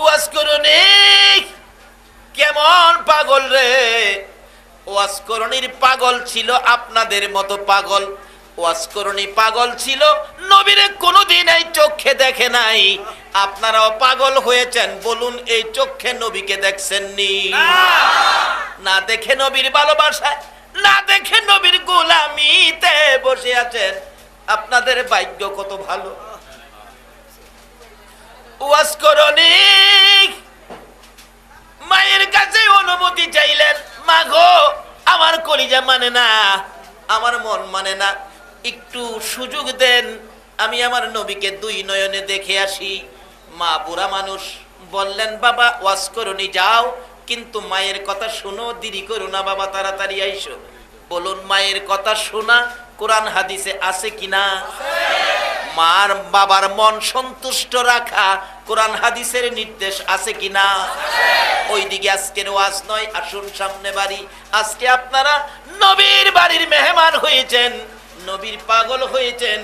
ওয়াজ করুনি কেমন পাগল রে। ওয়াজ করণীর পাগল ছিল আপনাদের মতো পাগল। ওয়াজ করণী পাগল ছিল, নবীরে কোনোদিন এই চোখে দেখে নাই। আপনারাও পাগল হয়েছেন, বলুন এই চোখে নবীকে দেখছেন নি। না দেখে নবীর ভালোবাসায়, না দেখে নবীর গোলামিতে বসে আছেন। আপনাদের ভাগ্য কত ভালো। ওয়াজ করণী মায়ের কাছে অনুমতি চাইলেন মা গো আমার কলিজা মানে না, আমার মন মানে না। একটু সুযোগ দেন, আমি আমার নবীকে দুই নয়নে দেখে আসি। মা বুড়া মানুষ বললেন, বাবা, ওয়াজ করুনি যাও, কিন্তু মায়ের কথা শোনো, দেরি করো না, বাবা, তাড়াতাড়ি আইসো। বলুন, মায়ের কথা শোনা, কোরআন হাদিসে আছে কিনা? মার বাবার মন সন্তুষ্ট রাখা কোরআন হাদিসের নির্দেশ আছে কিনা? ওইদিকে আজকের ওয়াজ নয়, আসুন সামনে বাড়ি। আজকে আপনারা নবীর বাড়ির মেহমান হয়েছেন, নবীর পাগল হয়েছেন,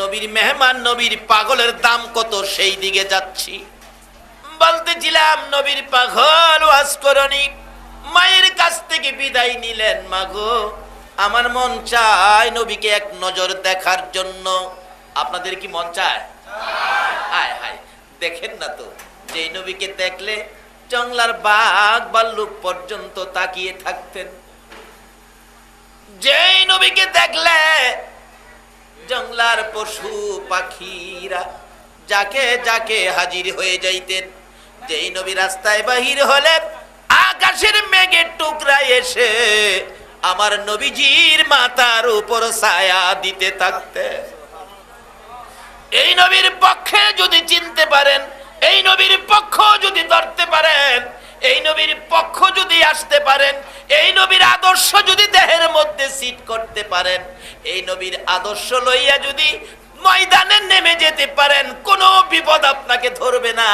নবীর মেহমান, নবীর পাগলের দাম কত সেই দিকে যাচ্ছি। বলতেছিলাম, নবীর পাগল, ওয়াজ করনি। মায়ের কাছ থেকে বিদায় নিলেন মাগো আমার মন চায় নবীকে এক নজর দেখার জন্য। আপনাদের কি মন চায়? হায় দেখেন না তো যে নবীকে দেখলে জংলার বাঘ ভাল্লুক পর্যন্ত তাকিয়ে থাকতেন। যেই নবীকে দেখলে জংলার পশু পাখিরা যাকে যাকে হাজির হয়ে যাইতেন, যেই নবী রাস্তায় বাহির হলেন, আকাশের মেঘের টুকরা এসে আমার নবীজির মাতার উপর ছায়া দিতে থাকতেন। এই নবীর পক্ষে যদি চিনতে পারেন, এই নবীর পক্ষ যদি ধরতে পারেন, এই নবীর পক্ষ যদি আসতে পারেন, এই নবীর আদর্শ যদি দেহের মধ্যে সিট করতে পারেন, এই নবীর আদর্শ লইয়া যদি ময়দানে নেমে যেতে পারেন, কোনো বিপদ আপনাকে ধরবে না।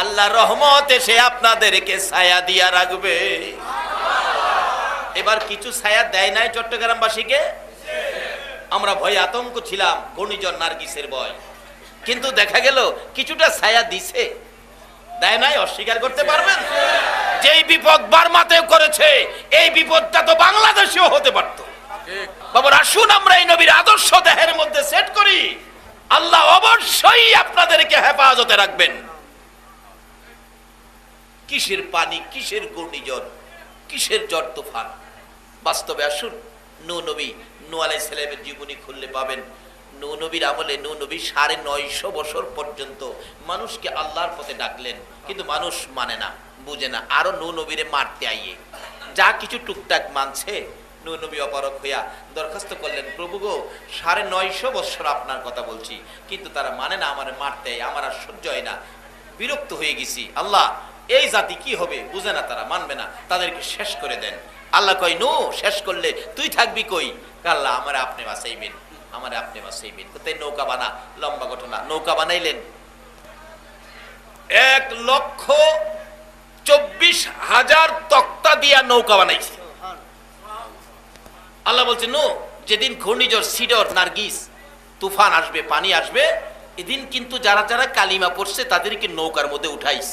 আল্লাহ রহমত এসে আপনাদেরকে ছায়া দিয়া রাখবে। এবার কিছু ছায়া দেয় নাই চট্টগ্রামবাসীকে? আমরা ভয় আতঙ্ক ছিলাম, ঘূর্ণিঝড় নার্গিসের ভয়। কিন্তু দেখা গেল কিছুটা ছায়া দিছে। দেয় নাই, অস্বীকার করতে পারবেন? যেই বিপদ বার্মাতেও করেছে, এই বিপদটা তো বাংলাদেশেও হতে পারত। বাবা আসুন আমরা এই নবীর আদর্শ দেহের মধ্যে সেট করি। আল্লাহ অবশ্যই আপনাদেরকে হেফাজতে রাখবেন। কিসের পানি, কিসের ঘূর্ণিঝড়, কিসের ঝড় তুফান? বাস্তবে আসুন, নু নবী নু আলাই জীবনী খুললে পাবেন। নু নবীর আমলে নু নবী সাড়ে নয়শো বছর পর্যন্ত মানুষকে আল্লাহর পথে ডাকলেন, কিন্তু মানুষ মানে না, বুঝে না। আরও নু নবীরে মারতে আইয়ে। যা কিছু টুকটাক মানছে, নু নবী অপারক হইয়া দরখাস্ত করলেন, প্রভু গো, সাড়ে নয়শো বছর আপনার কথা বলছি, কিন্তু তারা মানে না, আমার মারতে আমার আর সহ্য হয় না। বিরক্ত হয়ে গেছি। আল্লাহ, এই জাতি কি হবে? বুঝে না তারা, মানবে না। তাদেরকে শেষ করে দেন। আল্লাহ কই নো, শেষ করলে তুই থাকবি কই? আল্লাহ, আমার আপনি বাঁচাইবেন। আমার আপনি বাঁচাইবেন কোথায় নৌকা বানা? লম্বা ঘটনা। নৌকা বানাইলেন। এক লক্ষ চব্বিশ হাজার তক্তা দিয়া নৌকা বানাইছে। আল্লাহ বলছে, নো, যেদিন ঘূর্ণিঝড়, সিডর, নার্গিস, তুফান আসবে, পানি আসবে, এদিন কিন্তু যারা যারা কালিমা পড়ছে, তাদেরকে নৌকার মধ্যে উঠাইস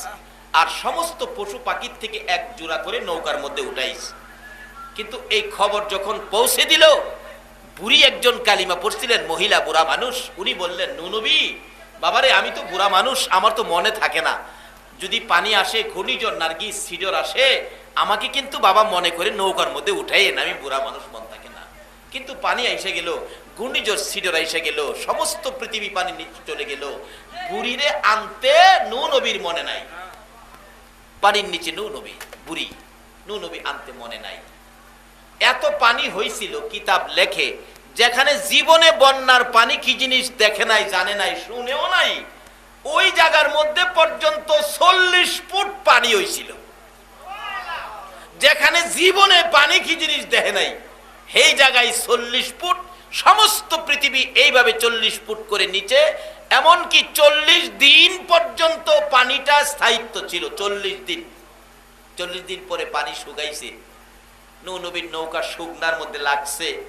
আর সমস্ত পশু পাখির থেকে এক জোড়া করে নৌকার মধ্যে উঠাইস কিন্তু এই খবর যখন পৌঁছে দিল বুড়ি একজন কালিমা পড়ছিলেন, মহিলা বুড়া মানুষ। উনি বললেন নুনবী বাবারে, আমি তো বুড়া মানুষ, আমার তো মনে থাকে না। যদি পানি আসে, ঘূর্ণিঝড়, নার্গিস, সিডর আসে, আমাকে কিন্তু বাবা মনে করে নৌকার মধ্যে উঠাইয়েন, আমি বুড়া মানুষ মন থাকে না। কিন্তু পানি এসে গেল, ঘূর্ণিঝড়, সিডর এসে গেল, সমস্ত পৃথিবী পানি নিচে চলে গেল। বুড়িরে আনতে নু নবীর মনে নাই। পানির নিচে নু নবী, বুড়ি, নু নবী আনতে মনে নাই। এত পানি হয়েছিল কিতাব লেখে, যেখানে জীবনে বন্যার পানি কি জিনিস দেখে নাই, জানে নাই, শুনেও নাই, ওই জায়গার মধ্যে পর্যন্ত চল্লিশ ফুট পানি হয়েছিল যেখানে জীবনে পানি কি জিনিস দেখে নাই, সেই জায়গায় চল্লিশ ফুট, সমস্ত পৃথিবী এইভাবে চল্লিশ ফুট করে নিচে, এমনকি চল্লিশ দিন পর্যন্ত পানিটা স্থায়িত্ব ছিল, চল্লিশ দিন। চল্লিশ দিন পরে পানি শুকাইছে। নু নবীর নৌকা শুকনার মধ্যে লাগছে।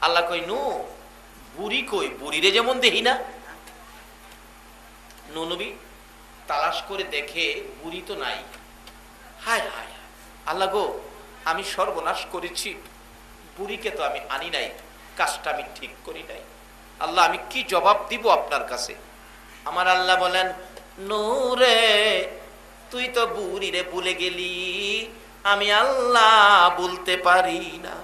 আল্লাহ কই নু বুড়ি কই? বুড়িরে যেমন দেখি না। নু নবী তালাশ করে দেখে বুড়ি তো নাই। হায় হায়। আল্লাহ গো, আমি সর্বনাশ করেছি। বুড়িকে তো আমি আনি নাই। কাজটা আমি ঠিক করি নাই। আল্লাহ, আমি কি জবাব দিব আপনার কাছে? আমার আল্লাহ বলেন, নূরে, তুই তো বুড়িরে ভুলে গেলি। আমি আল্লাহ বলতে পারি না।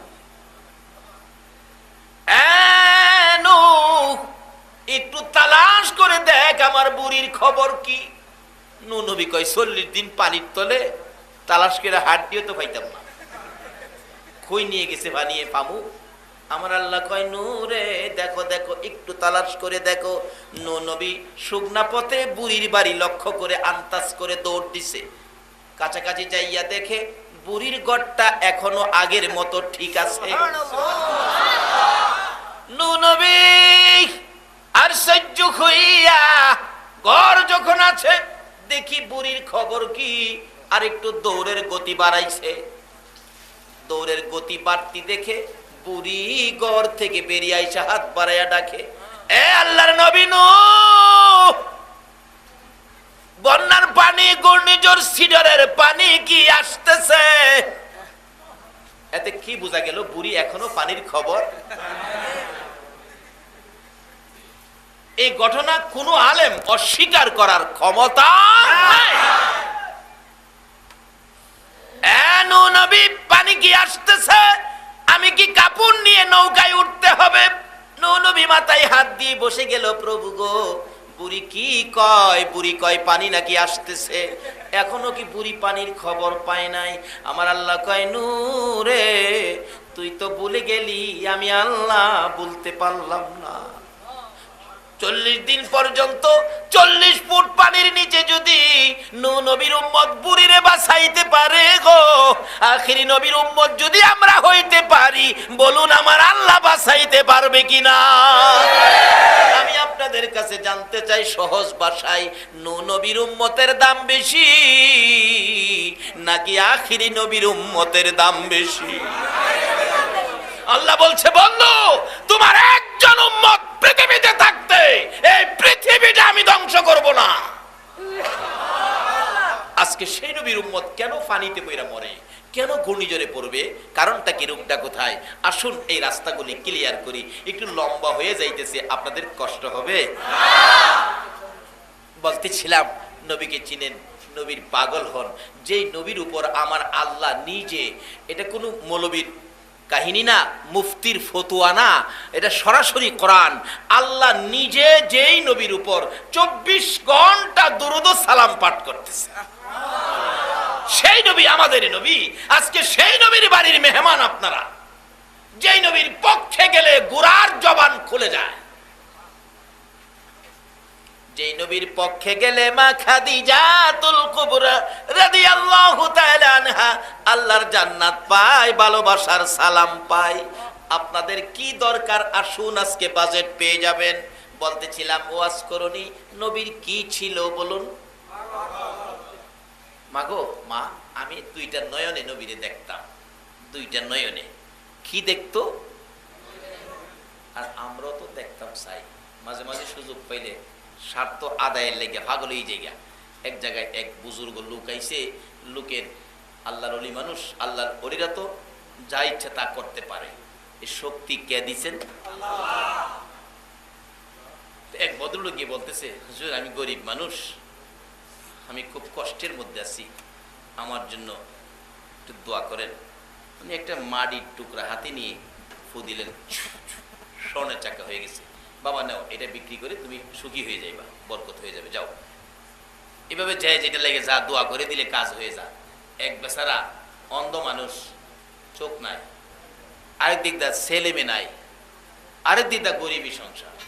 একটু তালাশ করে দেখ আমার বুড়ির খবর কি। নু নবী কয়, চল্লিশ দিন পানির তলে তালাশ করে হাট দিয়ে তো পাইতাম না। খই নিয়ে গেছে, বানিয়ে পামু। আমার আল্লাহ কয়, নূরে, দেখো দেখো, একটু তালাশ করে দেখো। নু নবী শুকনা পথে বুড়ির বাড়ি লক্ষ্য করে আন্তাজ করে দৌড় দিছে। কাছাকাছি যাইয়া দেখে বুড়ির গড়টা এখনও আগের মতো ঠিক আছে আর সহ্য হইয়া ঘর যখন আছে, দেখি বুড়ির খবর কি, আর একটু দৌড়ের গতি বাড়াইছে দৌড়ের গতি বাড়তি দেখে বুড়ি গড় থেকে বেরিয়ে আইসা হাত বাড়াইয়া ডাকে, এ আল্লাহর নবী নূহ! বন্যার পানি, ঘূর্ণিঝড়, সিডরের পানি কি আসতেছে? এতে কি বোঝা গেল বুড়ি এখনও পানির খবর? এই ঘটনা কোনো আলেম অস্বীকার করার ক্ষমতা পানি কি আসতেছে? আমি কি কাপড় নিয়ে নৌকায় উঠতে হবে? নূহ নবী মাথায় হাত দিয়ে বসে গেল, প্রভু গো বুড়ি কি কয়? বুড়ি কয়, পানি নাকি আসতেছে? এখনও কি বুড়ি পানির খবর পায় নাই? আমার আল্লাহ কয়, নূরে, তুই তো ভুলে গেলি, আমি আল্লাহ বলতে পারলাম না। চল্লিশ দিন পর্যন্ত চল্লিশ ফুট পানির নিচে যদি নু নবীর উম্মত বুড়িরে বাঁচাইতে পারে গো, আখিরি নবীর উম্মত যদি আমরা হইতে পারি, বলুন আমার আল্লাহ বাঁচাইতে পারবে কিনা? আপনাদের কাছে জানতে চাই, সহজ ভাষায় নু নবীর উম্মতের দাম বেশি নাকি আখিরি নবীর উম্মতের দাম বেশি? আল্লাহ বলছে, বন্ধু, তোমার একজন উম্মত পৃথিবীতে থাকতে এই পৃথিবীটা আমি ধ্বংস করব না। আজকে সেই নবীর উম্মত কেন পানিতে পইরা মরে? কেন ঘূর্ণিঝড়ে পড়বে? কারণটা কি? রূপটা কোথায়? আসুন এই রাস্তাগুলি ক্লিয়ার করি। একটু লম্বা হয়ে যাইতেছে। আপনাদের কষ্ট হবে? বলতেছিলাম, নবীকে চিনেন, নবীর পাগল হন। যেই নবীর উপর আমার আল্লাহ নিজে, এটা কোনো মৌলবীর কাহিনী না, মুফতির ফতুয়া না, এটা সরাসরি কোরআন। আল্লাহ নিজে যেই নবীর উপর চব্বিশ ঘণ্টা দুরুদ সালাম পাঠ করতেছে। সেই নবী আমাদের নবী। আজকে সেই নবীর বাড়ির মেহমান আপনারা। যেই নবীর পক্ষে গেলে গুরার জবান খুলে যায়। যেই নবীর পক্ষে গেলে মা খাদিজাতুল কুবরা রাদিয়াল্লাহু তাআলা আনহা আল্লাহর জান্নাত পায়, ভালোবাসার সালাম পায়। আপনাদের কি দরকার? আসুন, আজকে বাজেট পেয়ে যাবেন। বলতেছিলাম, ওয়াজ করনি। নবীর কি ছিল বলুন? মাগো মা আমি দুইটা নয়নে নবীরে দেখতাম। দুইটা নয়নে। কি দেখতো? আর আমরাও তো দেখতাম চাই। মাঝে মাঝে সুযোগ পাইলে স্বার্থ আদায়ের লেগে পাগল এই জায়গা এক জায়গায় এক বুজুর্গ লোক আইসে লোকের আল্লাহর অলি মানুষ আল্লাহর অলিরা তো যা ইচ্ছা তা করতে পারে। এই শক্তি কে দিছেন? এক ভদ্রলোক গিয়ে বলতেছে হুজুর আমি গরিব মানুষ। আমি খুব কষ্টের মধ্যে আছি। আমার জন্য একটু দোয়া করেন। উনি একটা মাটির টুকরা হাতে নিয়ে ফু দিলেন। স্বর্ণের চাকা হয়ে গেছে। বাবা, নাও, এটা বিক্রি করে তুমি সুখী হয়ে যাইবা, বরকত হয়ে যাবে, যাও। এভাবে যায়, যেটা লেগে যা, দোয়া করে দিলে কাজ হয়ে যা এক বেচারা অন্ধ মানুষ, চোখ নাই। আরেক দিক দা ছেলে নাই। আরেক দিক দা গরিবী সংসার।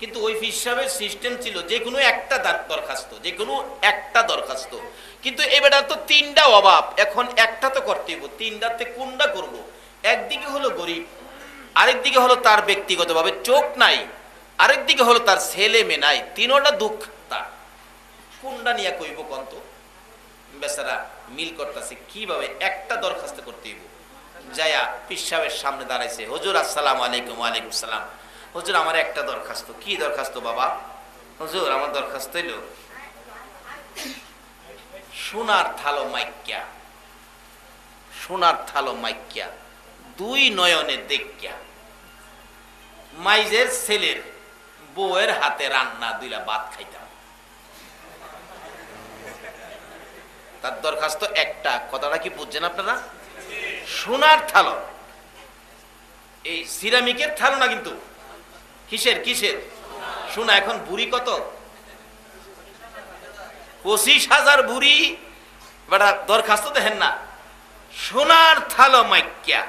কিন্তু ওই হিসাবের সিস্টেম ছিল যে কোনো একটা দার- দরখাস্ত যে কোনো একটা দরখাস্ত। কিন্তু এবার তো তিনটা অভাব, এখন একটা তো করতে হইব তিনটাতে কোনটা করব? একদিকে হলো গরিব আরেক দিকে হলো তার ব্যক্তিগতভাবে চোখ নাই আরেক দিকে হলো তার ছেলে মেয়ে নাই, তিনোটা দুঃখ তার। কোনটা নিয়ে কইব কন্ত বেচারা মিল করতেছে, কীভাবে একটা দরখাস্ত করতে হইব? যায়া পিসাবের সামনে দাঁড়াইছে, হুজুর, আসসালাম আলাইকুম, ওয়ালাইকুম সালাম। হুজুর, আমার একটা দরখাস্ত। কি দরখাস্ত বাবা? হুজুর, আমার দরখাস্ত হইল, সোনার থালো মাইক্যা। সোনার থালো মাইক্যা, দুই নয়নে দেখিয়া মাইজের ছেলের বউয়ের হাতে রান্না দুইলা ভাত খাইতাম। তার দরখাস্ত একটা, কথাটা কি বুঝছেন আপনারা? সোনার থালো। এই সিরামিকের থালো না কিন্তু কিসের কিসের? শোনা, এখন বুড়ি কত? পঁচিশ হাজার বুড়ি, বেটা, দরখাস্ত দেখেন না। সোনার থালো মাইক্যা।